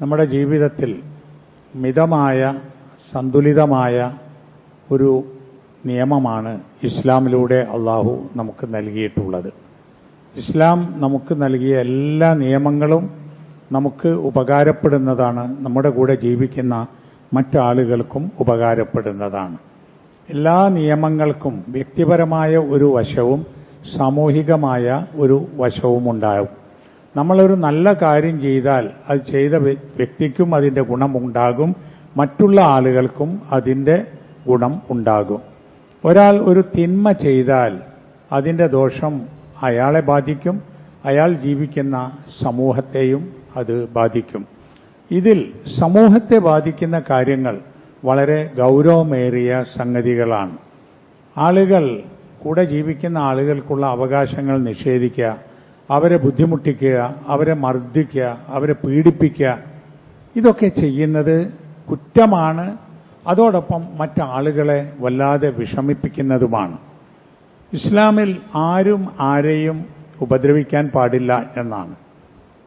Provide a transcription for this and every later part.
നമ്മുടെ ജീവിതത്തിൽ മിതമായ സന്തുലിതമായ ഒരു നിയമമാണ് ഇസ്ലാമിലൂടെ അള്ളാഹു നമുക്ക് നൽകിയിട്ടുള്ളത്. ഇസ്ലാം നമുക്ക് നൽകിയ എല്ലാ നിയമങ്ങളും നമുക്ക് ഉപകാരപ്പെടുന്നതാണ് നമ്മുടെ കൂടെ ജീവിക്കുന്ന മറ്റാളുകൾക്കും ഉപകാരപ്പെടുന്നതാണ്. എല്ലാ നിയമങ്ങൾക്കും വ്യക്തിപരമായ ഒരു വശവും സാമൂഹികമായ ഒരു വശവും ഉണ്ടാകും നമ്മളൊരു നല്ല കാര്യം ചെയ്താൽ അത് ചെയ്ത വ്യക്തിക്കും അതിന്റെ ഗുണമുണ്ടാകും മറ്റുള്ള ആളുകൾക്കും അതിന്റെ ഗുണം ഉണ്ടാകും. ഒരാൾ ഒരു തിന്മ ചെയ്താൽ അതിന്റെ ദോഷം അയാളെ ബാധിക്കും. അയാൾ ജീവിക്കുന്ന സമൂഹത്തെയും അത് ബാധിക്കും. ഇതിൽ സമൂഹത്തെ ബാധിക്കുന്ന കാര്യങ്ങൾ വളരെ ഗൗരവമേറിയ സംഗതികളാണ്. ആളുകൾ കൂടെ ജീവിക്കുന്ന ആളുകൾക്കുള്ള അവകാശങ്ങൾ നിഷേധിക്കുക അവരെ ബുദ്ധിമുട്ടിക്കുക അവരെ മർദ്ദിക്കുക അവരെ പീഡിപ്പിക്കുക. ഇതൊക്കെ ചെയ്യുന്നത് കുറ്റമാണ്. അതോടൊപ്പം മറ്റാളുകളെ വല്ലാതെ വിഷമിപ്പിക്കുന്നതുമാണ്. ഇസ്ലാമിൽ ആരും ആരെയും ഉപദ്രവിക്കാൻ പാടില്ല എന്നാണ്.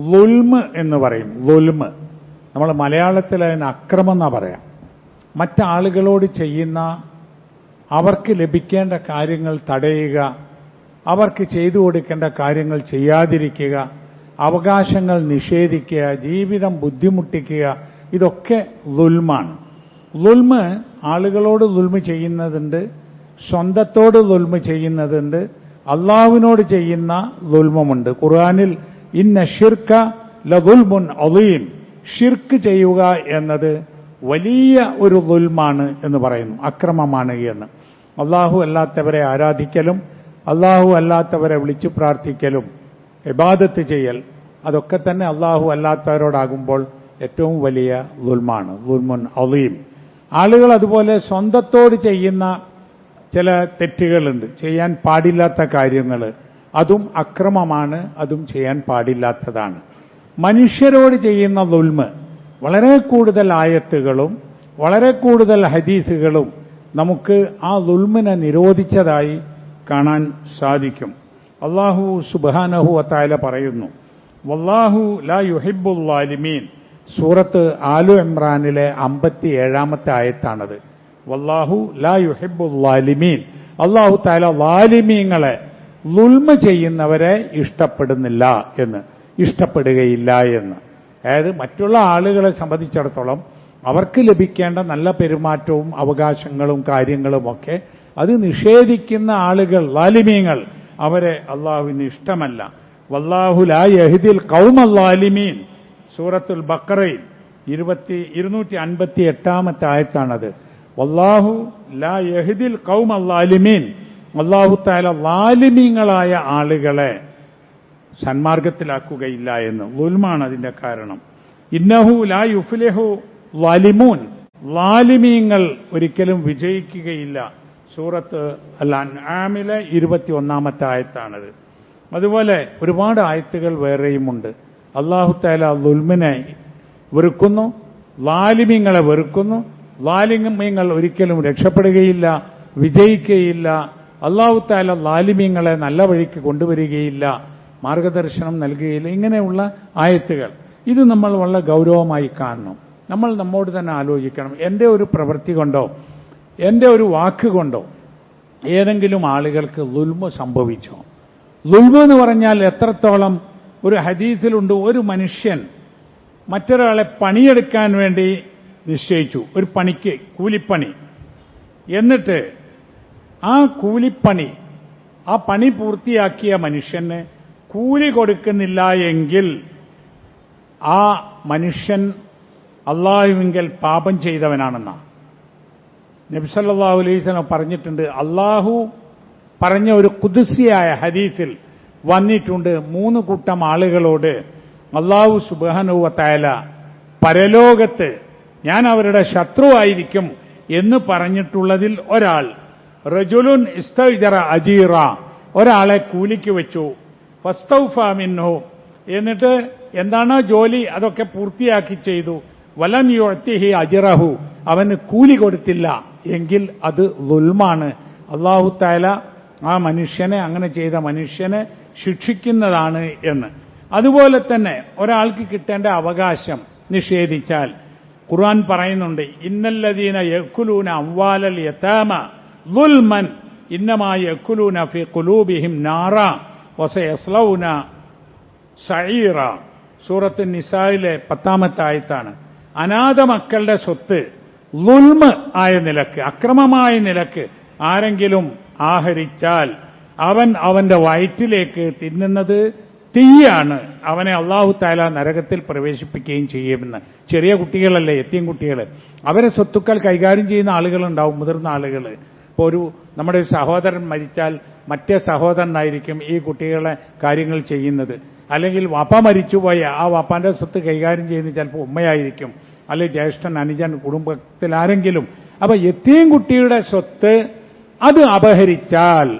ലുൽമ് എന്ന് പറയും. ലുൽമ് നമ്മൾ മലയാളത്തിൽ അതിന് അക്രമം എന്നാ പറയാം. മറ്റാളുകളോട് ചെയ്യുന്ന അവർക്ക് ലഭിക്കേണ്ട കാര്യങ്ങൾ തടയുക അവർക്ക് ചെയ്തു കൊടുക്കേണ്ട കാര്യങ്ങൾ ചെയ്യാതിരിക്കുക അവകാശങ്ങൾ നിഷേധിക്കുക ജീവിതം ബുദ്ധിമുട്ടിക്കുക ഇതൊക്കെ ദുൽമാണ് ദുൽമ് ആളുകളോട് ദുൽമ ചെയ്യുന്നതുണ്ട് സ്വന്തത്തോട് ദുൽമ ചെയ്യുന്നതുണ്ട് അള്ളാഹുവിനോട് ചെയ്യുന്ന ദുൽമുണ്ട് ഖുർആാനിൽ ഇന്ന ഷിർക്ക ലുൽമുൻ അലീം. ഷിർക്ക് ചെയ്യുക എന്നത് വലിയ ഒരു ദുൽമാണ് എന്ന് പറയുന്നു. അക്രമമാണ് എന്ന്. അള്ളാഹു അല്ലാത്തവരെ ആരാധിക്കലും അള്ളാഹു അല്ലാത്തവരെ വിളിച്ചു പ്രാർത്ഥിക്കലും ഇബാദത്ത് ചെയ്യൽ അതൊക്കെ തന്നെ അള്ളാഹു അല്ലാത്തവരോടാകുമ്പോൾ ഏറ്റവും വലിയ ദുൽമാണ് ദുൽമുൻ അലീം. ആളുകൾ അതുപോലെ സ്വന്തത്തോട് ചെയ്യുന്ന ചില തെറ്റുകളുണ്ട്. ചെയ്യാൻ പാടില്ലാത്ത കാര്യങ്ങൾ. അതും അക്രമമാണ് അതും ചെയ്യാൻ പാടില്ലാത്തതാണ്. മനുഷ്യരോട് ചെയ്യുന്ന ദുൽമ് വളരെ കൂടുതൽ ആയത്തുകളും വളരെ കൂടുതൽ ഹദീസുകളും നമുക്ക് ആ ദുൽമിനെ നിരോധിച്ചതായി കാണാൻ സാധിക്കും. അള്ളാഹു സുബാനഹു അത്തായ പറയുന്നു വല്ലാഹു ലാ യുഹിബുല്ലാലിമീൻ സൂറത്ത് ആലു ഇമ്രാനിലെ അമ്പത്തി ഏഴാമത്തെ ആയത്താണത്. വല്ലാഹു ലാ യുഹിബുല്ലാലിമീൻ അള്ളാഹു താല വാലിമീങ്ങളെ ലുൽമ ചെയ്യുന്നവരെ ഇഷ്ടപ്പെടുന്നില്ല എന്ന് ഇഷ്ടപ്പെടുകയില്ല എന്ന്. അതായത് മറ്റുള്ള ആളുകളെ സംബന്ധിച്ചിടത്തോളം അവർക്ക് ലഭിക്കേണ്ട നല്ല പെരുമാറ്റവും അവകാശങ്ങളും കാര്യങ്ങളും ഒക്കെ അത് നിഷേധിക്കുന്ന ആളുകൾ ലാലിമീങ്ങൾ അവരെ അള്ളാഹുവിന് ഇഷ്ടമല്ല. വല്ലാഹു ലാ യഹിദിൽ കൗമ ലാലിമീൻ. സൂറത്തുൽ ബക്കറയിൽ ഇരുപത്തി ഇരുന്നൂറ്റി അൻപത്തി എട്ടാമത്തെ ആയത്താണത്. വല്ലാഹു ലാ യഹിദിൽ കൗമ ലാലിമീൻ. അള്ളാഹു താല ലാലിമീങ്ങളായ ആളുകളെ സന്മാർഗത്തിലാക്കുകയില്ല എന്ന്. ലുൽമാണ് അതിന്റെ കാരണം. ഇന്നഹു ലാ യുഫ്ലിഹു ലാലിമൂൻ. ലാലിമീങ്ങൾ ഒരിക്കലും വിജയിക്കുകയില്ല. സൂറത്ത് അൽ അൻആമിലെ ഇരുപത്തി ഒന്നാമത്തെ ആയത്താണത് അതുപോലെ ഒരുപാട് ആയത്തുകൾ വേറെയുമുണ്ട്. അള്ളാഹു താല ദുൽമിനെ വെറുക്കുന്നു ലാലിമീങ്ങളെ വെറുക്കുന്നു ലാലിമീങ്ങൾ ഒരിക്കലും രക്ഷപ്പെടുകയില്ല വിജയിക്കുകയില്ല അള്ളാഹു താല ലാലിമ്യങ്ങളെ നല്ല വഴിക്ക് കൊണ്ടുവരികയില്ല മാർഗദർശനം നൽകുകയില്ല ഇങ്ങനെയുള്ള ആയത്തുകൾ. ഇത് നമ്മൾ വളരെ ഗൗരവമായി കാണണം. നമ്മൾ നമ്മോട് തന്നെ ആലോചിക്കണം. എന്റെ ഒരു പ്രവൃത്തി കൊണ്ടോ എന്റെ ഒരു വാക്കുകൊണ്ടോ ഏതെങ്കിലും ആളുകൾക്ക് ദുൽമ സംഭവിച്ചോ? ദുൽമ എന്ന് പറഞ്ഞാൽ എത്രത്തോളം ഒരു ഹദീസിലുണ്ട് ഒരു മനുഷ്യൻ മറ്റൊരാളെ പണിയെടുക്കാൻ വേണ്ടി നിശ്ചയിച്ചു ഒരു പണിക്ക് കൂലിപ്പണി. എന്നിട്ട് ആ കൂലിപ്പണി ആ പണി പൂർത്തിയാക്കിയ മനുഷ്യന് കൂലി കൊടുക്കുന്നില്ല എങ്കിൽ ആ മനുഷ്യൻ അള്ളാഹുവിങ്കൽ പാപം ചെയ്തവനാണെന്നാണ്. നബ്സല്ലാഹു അലൈസ്ലം പറഞ്ഞിട്ടുണ്ട്. അള്ളാഹു പറഞ്ഞ ഒരു കുതിസിയായ ഹദീസിൽ വന്നിട്ടുണ്ട് മൂന്ന് കൂട്ടം ആളുകളോട് അള്ളാഹു സുബാനുവത്തായാല പരലോകത്ത് ഞാൻ അവരുടെ ശത്രുവായിരിക്കും എന്ന് പറഞ്ഞിട്ടുള്ളതിൽ ഒരാൾ റജുലുൻ ഇസ്തജറ അജീറ ഒരാളെ കൂലിക്ക് വെച്ചു. ഫസ്തൌഫാമിന്നു എന്നിട്ട് എന്താണോ ജോലി? അതൊക്കെ പൂർത്തിയാക്കി ചെയ്തു. വലം യുഴത്തിഹി അജിറഹു. അവന് കൂലി കൊടുത്തില്ല. എങ്കിൽ അത് ലുൽമാണ് അള്ളാഹു താല ആ മനുഷ്യനെ അങ്ങനെ ചെയ്ത മനുഷ്യനെ ശിക്ഷിക്കുന്നതാണ് എന്ന്. അതുപോലെ തന്നെ ഒരാൾക്ക് കിട്ടേണ്ട അവകാശം നിഷേധിച്ചാൽ. ഖുർആൻ പറയുന്നുണ്ട് ഇന്നല്ലദീന യക്കുലൂന അംവാലൽ യതാമ ദുൽമൻ ഇന്നമാ യക്കുലൂന ഫി ഖുലൂബിഹിം നാറ വസയസ്ലൗന സഈറ. സൂറത്ത് നിസായിലെ പത്താമത്തെ ആയത്താണ്. അനാഥ മക്കളുടെ സ്വത്ത് ലുൽമ ആയ നിലയ്ക്ക് അക്രമമായ നിലയ്ക്ക് ആരെങ്കിലും ആഹരിച്ചാൽ അവൻ അവന്റെ വയറ്റിലേക്ക് തിന്നുന്നത് തീയാണ്. അവനെ അള്ളാഹു താല നരകത്തിൽ പ്രവേശിപ്പിക്കുകയും ചെയ്യുമെന്ന്. ചെറിയ കുട്ടികളല്ലേ എത്തിയും കുട്ടികൾ അവരെ സ്വത്തുക്കൾ കൈകാര്യം ചെയ്യുന്ന ആളുകളുണ്ടാവും മുതിർന്ന ആളുകൾ ഇപ്പോൾ ഒരു നമ്മുടെ സഹോദരൻ മരിച്ചാൽ മറ്റേ സഹോദരനായിരിക്കും ഈ കുട്ടികളെ കാര്യങ്ങൾ ചെയ്യുന്നത്. അല്ലെങ്കിൽ വാപ്പ മരിച്ചുപോയ ആ വാപ്പാന്റെ സ്വത്ത് കൈകാര്യം ചെയ്യുന്നത് ചിലപ്പോൾ ഉമ്മയായിരിക്കും. അല്ലെങ്കിൽ ജ്യേഷ്ഠൻ അനുജൻ കുടുംബത്തിൽ ആരെങ്കിലും. അപ്പൊ എത്തിയും കുട്ടിയുടെ സ്വത്ത് അത് അപഹരിച്ചാൽ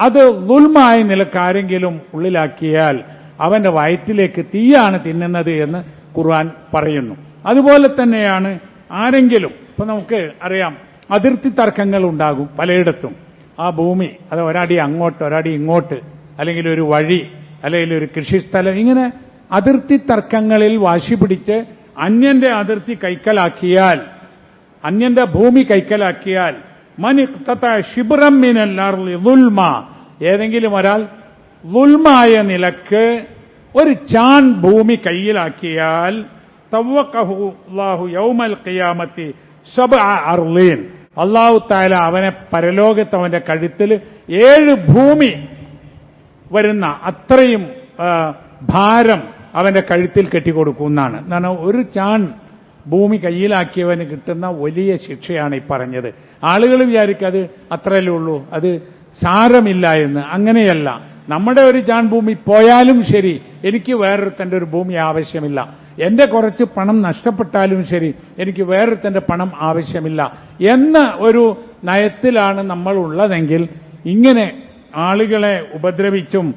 അത് ദുൽമായ നിലക്കാരെങ്കിലും ഉള്ളിലാക്കിയാൽ അവന്റെ വയറ്റിലേക്ക് തീയാണ് തിന്നുന്നത് എന്ന് ഖുർആൻ പറയുന്നു. അതുപോലെ തന്നെയാണ് ആരെങ്കിലും ഇപ്പൊ നമുക്ക് അറിയാം അതിർത്തി തർക്കങ്ങൾ ഉണ്ടാകും പലയിടത്തും. ആ ഭൂമി അത് ഒരടി അങ്ങോട്ട് ഒരടി ഇങ്ങോട്ട് അല്ലെങ്കിൽ ഒരു വഴി അല്ലെങ്കിൽ ഒരു കൃഷിസ്ഥലം ഇങ്ങനെ അതിർത്തി തർക്കങ്ങളിൽ വാശി പിടിച്ച് അന്യന്റെ അതിർത്തി കൈക്കലാക്കിയാൽ അന്യന്റെ ഭൂമി കൈക്കലാക്കിയാൽ മനിക്തത ഷിബ്രം മിനൽ ദുൽമ ഏതെങ്കിലും ഒരാൾ ദുൽമായ നിലയ്ക്ക് ഒരു ചാൻ ഭൂമി കയ്യിലാക്കിയാൽ തവ്വഖഹു യൗമൽ ഖിയാമത്തി സബ് അർലീൻ അള്ളാഹു താല അവനെ പരലോകത്ത് അവന്റെ കഴുത്തിൽ ഏഴ് ഭൂമി വരുന്ന അത്രയും ഭാരം അവന്റെ കഴുത്തിൽ കെട്ടിക്കൊടുക്കുമെന്നാണ്. എന്നാണ് ഒരു ചാൺ ഭൂമി കയ്യിലാക്കിയവന് കിട്ടുന്ന വലിയ ശിക്ഷയാണ് ഈ പറഞ്ഞത്. ആളുകൾ വിചാരിക്കും അത് അത്രയല്ലേ ഉള്ളൂ അത് സാരമില്ല എന്ന്. അങ്ങനെയല്ല. നമ്മുടെ ഒരു ചാൺ ഭൂമി പോയാലും ശരി എനിക്ക് വേറൊരുത്തന്റെ ഒരു ഭൂമി ആവശ്യമില്ല. എന്റെ കുറച്ച് പണം നഷ്ടപ്പെട്ടാലും ശരി എനിക്ക് വേറൊരുത്തന്റെ പണം ആവശ്യമില്ല. എന്ന ഒരു നയത്തിലാണ് നമ്മൾ ഉള്ളതെങ്കിൽ ഇങ്ങനെ ആളുകളെ ഉപദ്രവിച്ചും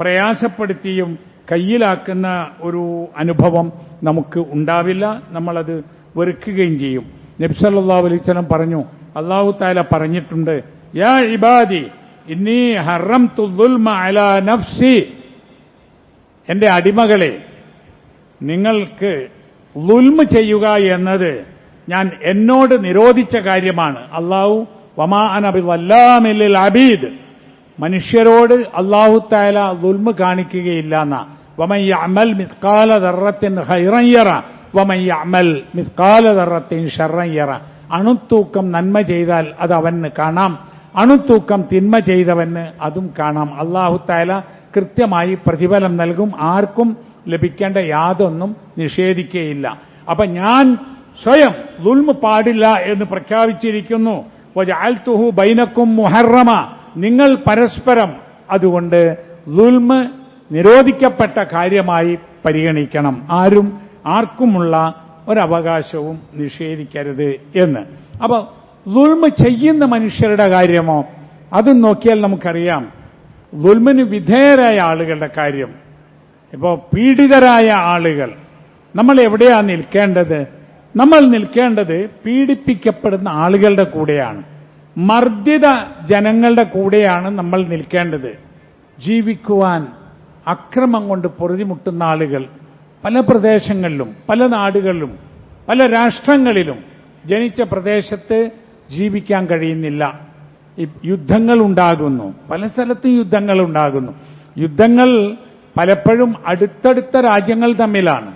പ്രയാസപ്പെടുത്തിയും കയ്യിലാക്കുന്ന ഒരു അനുഭവം നമുക്ക് ഉണ്ടാവില്ല. നമ്മളത് വെറുക്കുകയും ചെയ്യും. നബ്സല്ലാ അലൈസ്ലം പറഞ്ഞു അള്ളാഹു താല പറഞ്ഞിട്ടുണ്ട് യാ ഇബാദി ഇന്നീ ഹറം തുൽമ അല നഫ്സി. എന്റെ അടിമകളെ നിങ്ങൾക്ക് ലുൽമ ചെയ്യുക എന്നത് ഞാൻ എന്നോട് നിരോധിച്ച കാര്യമാണ്. അള്ളാഹു വമാ അനബി വല്ലാമില്ലിൽ അബീദ്. മനുഷ്യരോട് അള്ളാഹു താല ദുൽമ കാണിക്കുകയില്ല എന്ന വമയ്യ അമൽ മിസ്കാല ദറത്തിൻ ഹൈറയ്യറ വമയ്യ അമൽ മിസ്കാല ദറത്തിൻ ഷറയ്യറ അണുത്തൂക്കം നന്മ ചെയ്താൽ അത് അവന് കാണാം. അണുത്തൂക്കം തിന്മ ചെയ്തവന് അതും കാണാം. അള്ളാഹു താല കൃത്യമായി പ്രതിഫലം നൽകും. ആർക്കും ലഭിക്കേണ്ട യാതൊന്നും നിഷേധിക്കുകയില്ല. അപ്പൊ ഞാൻ സ്വയം ദുൽമ പാടില്ല എന്ന് പ്രഖ്യാപിച്ചിരിക്കുന്നു. ബൈനക്കും മുഹറമ. നിങ്ങൾ പരസ്പരം അതുകൊണ്ട് ദുൽമ നിരോധിക്കപ്പെട്ട കാര്യമായി പരിഗണിക്കണം. ആരും ആർക്കുമുള്ള ഒരവകാശവും നിഷേധിക്കരുത് എന്ന്. അപ്പൊ ദുൽമ ചെയ്യുന്ന മനുഷ്യരുടെ കാര്യമോ? അതും നോക്കിയാൽ നമുക്കറിയാം. ദുൽമിന് വിധേയരായ ആളുകളുടെ കാര്യം. ഇപ്പോൾ പീഡിതരായ ആളുകൾ. നമ്മൾ എവിടെയാണ് നിൽക്കേണ്ടത്? നമ്മൾ നിൽക്കേണ്ടത് പീഡിപ്പിക്കപ്പെടുന്ന ആളുകളുടെ കൂടെയാണ്. മർദ്ദിത ജനങ്ങളുടെ കൂടെയാണ് നമ്മൾ നിൽക്കേണ്ടത്. ജീവിക്കുവാൻ അക്രമം കൊണ്ട് പൊറുതിമുട്ടുന്ന ആളുകൾ പല പ്രദേശങ്ങളിലും പല നാടുകളിലും പല രാഷ്ട്രങ്ങളിലും ജനിച്ച പ്രദേശത്ത് ജീവിക്കാൻ കഴിയുന്നില്ല. യുദ്ധങ്ങൾ ഉണ്ടാകുന്നു. പല സ്ഥലത്തും യുദ്ധങ്ങൾ ഉണ്ടാകുന്നു. യുദ്ധങ്ങൾ പലപ്പോഴും അടുത്തടുത്ത രാജ്യങ്ങൾ തമ്മിലാണ്.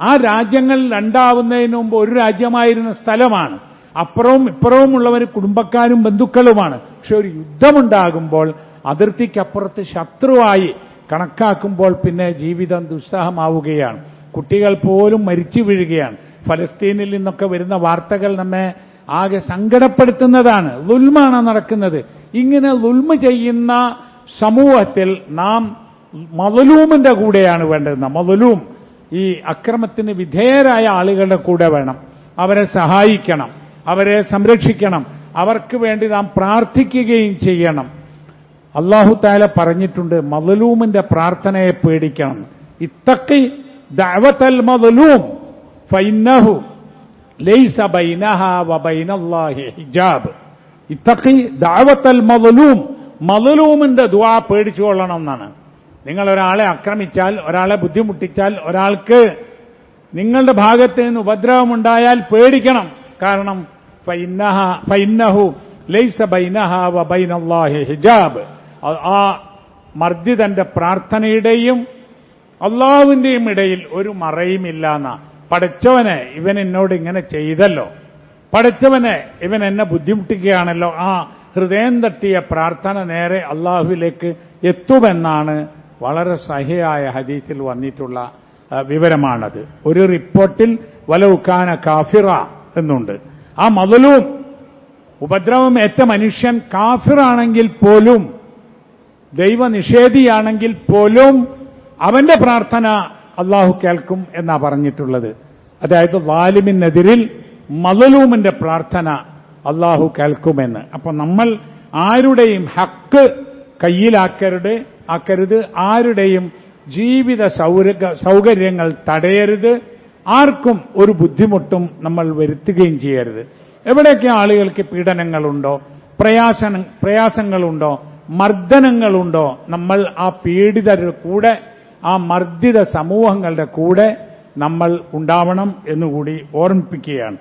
ആ രാജ്യങ്ങൾ രണ്ടാവുന്നതിന് മുമ്പ് ഒരു രാജ്യമായിരുന്ന സ്ഥലമാണ്. അപ്പുറവും ഇപ്പുറവും ഉള്ളവർ കുടുംബക്കാരും ബന്ധുക്കളുമാണ്. പക്ഷെ ഒരു യുദ്ധമുണ്ടാകുമ്പോൾ അതിർത്തിക്കപ്പുറത്ത് ശത്രുവായി കണക്കാക്കുമ്പോൾ പിന്നെ ജീവിതം ദുസ്സഹമാവുകയാണ്. കുട്ടികൾ പോലും മരിച്ചു വീഴുകയാണ്. ഫലസ്തീനിൽ നിന്നൊക്കെ വരുന്ന വാർത്തകൾ നമ്മെ ആകെ സങ്കടപ്പെടുത്തുന്നതാണ്. ലുൽമാണ് നടക്കുന്നത്. ഇങ്ങനെ ലുൽമ ചെയ്യുന്ന സമൂഹത്തിൽ നാം മതലൂമിന്റെ കൂടെയാണ് വേണ്ടത്. മതലൂം ഈ അക്രമത്തിന് വിധേയരായ ആളുകളുടെ കൂടെ വേണം. അവരെ സഹായിക്കണം. അവരെ സംരക്ഷിക്കണം. അവർക്ക് വേണ്ടി നാം പ്രാർത്ഥിക്കുകയും ചെയ്യണം. അള്ളാഹു താല പറഞ്ഞിട്ടുണ്ട് മതലൂമിന്റെ പ്രാർത്ഥനയെ പേടിക്കണം. ഇത്തക്കി ദഅവത്തൽ മതലൂം ഫൈനഹു ലൈസ വബൈനല്ലാഹി ഹിജാബ്. ഇത്തക്കി ദഅവത്തൽ മതലൂം മതലൂമിന്റെ ദുആ പേടിച്ചുകൊള്ളണം എന്നാണ്. നിങ്ങൾ ഒരാളെ ആക്രമിച്ചാൽ ഒരാളെ ബുദ്ധിമുട്ടിച്ചാൽ ഒരാൾക്ക് നിങ്ങളുടെ ഭാഗത്ത് നിന്ന് ഉപദ്രവമുണ്ടായാൽ പേടിക്കണം. കാരണം ഹിജാബ്. ആ- മർദി തന്റെ പ്രാർത്ഥനയുടെയും അള്ളാവിന്റെയും ഇടയിൽ ഒരു മറയുമില്ല എന്ന പഠിച്ചവനെ ഇവൻ എന്നോട് ഇങ്ങനെ ചെയ്തല്ലോ. പഠിച്ചവനെ ഇവൻ എന്നെ ബുദ്ധിമുട്ടിക്കുകയാണല്ലോ. ആ ഹൃദയം തട്ടിയ പ്രാർത്ഥന നേരെ അള്ളാഹുവിലേക്ക് എത്തുമെന്നാണ് വളരെ സഹിയായ ഹദീസിൽ വന്നിട്ടുള്ള വിവരമാണത്. ഒരു റിപ്പോർട്ടിൽ വലൗക്കാന കാഫിറ എന്നുണ്ട്. ആ മതലും ഉപദ്രവം ഏറ്റ മനുഷ്യൻ കാഫിറാണെങ്കിൽ പോലും ദൈവനിഷേധിയാണെങ്കിൽ പോലും അവന്റെ പ്രാർത്ഥന അള്ളാഹു കേൾക്കും എന്നാ പറഞ്ഞിട്ടുള്ളത്. അതായത് വാലിമിനെതിരിൽ മതലൂമിന്റെ പ്രാർത്ഥന അള്ളാഹു കേൾക്കുമെന്ന്. അപ്പൊ നമ്മൾ ആരുടെയും ഹക്ക് കയ്യിലാക്കരുത് ആക്കരുത്. ആരുടെയും ജീവിത സൗകര്യങ്ങൾ തടയരുത്. ആർക്കും ഒരു ബുദ്ധിമുട്ടും നമ്മൾ വരുത്തുകയും ചെയ്യരുത്. എവിടെയൊക്കെ ആളുകൾക്ക് പീഡനങ്ങളുണ്ടോ പ്രയാസ പ്രയാസങ്ങളുണ്ടോ മർദ്ദനങ്ങളുണ്ടോ നമ്മൾ ആ പീഡിതരുടെ കൂടെ ആ മർദ്ദിത സമൂഹങ്ങളുടെ കൂടെ നമ്മൾ ഉണ്ടാവണം എന്നുകൂടി ഓർമ്മിപ്പിക്കുകയാണ്.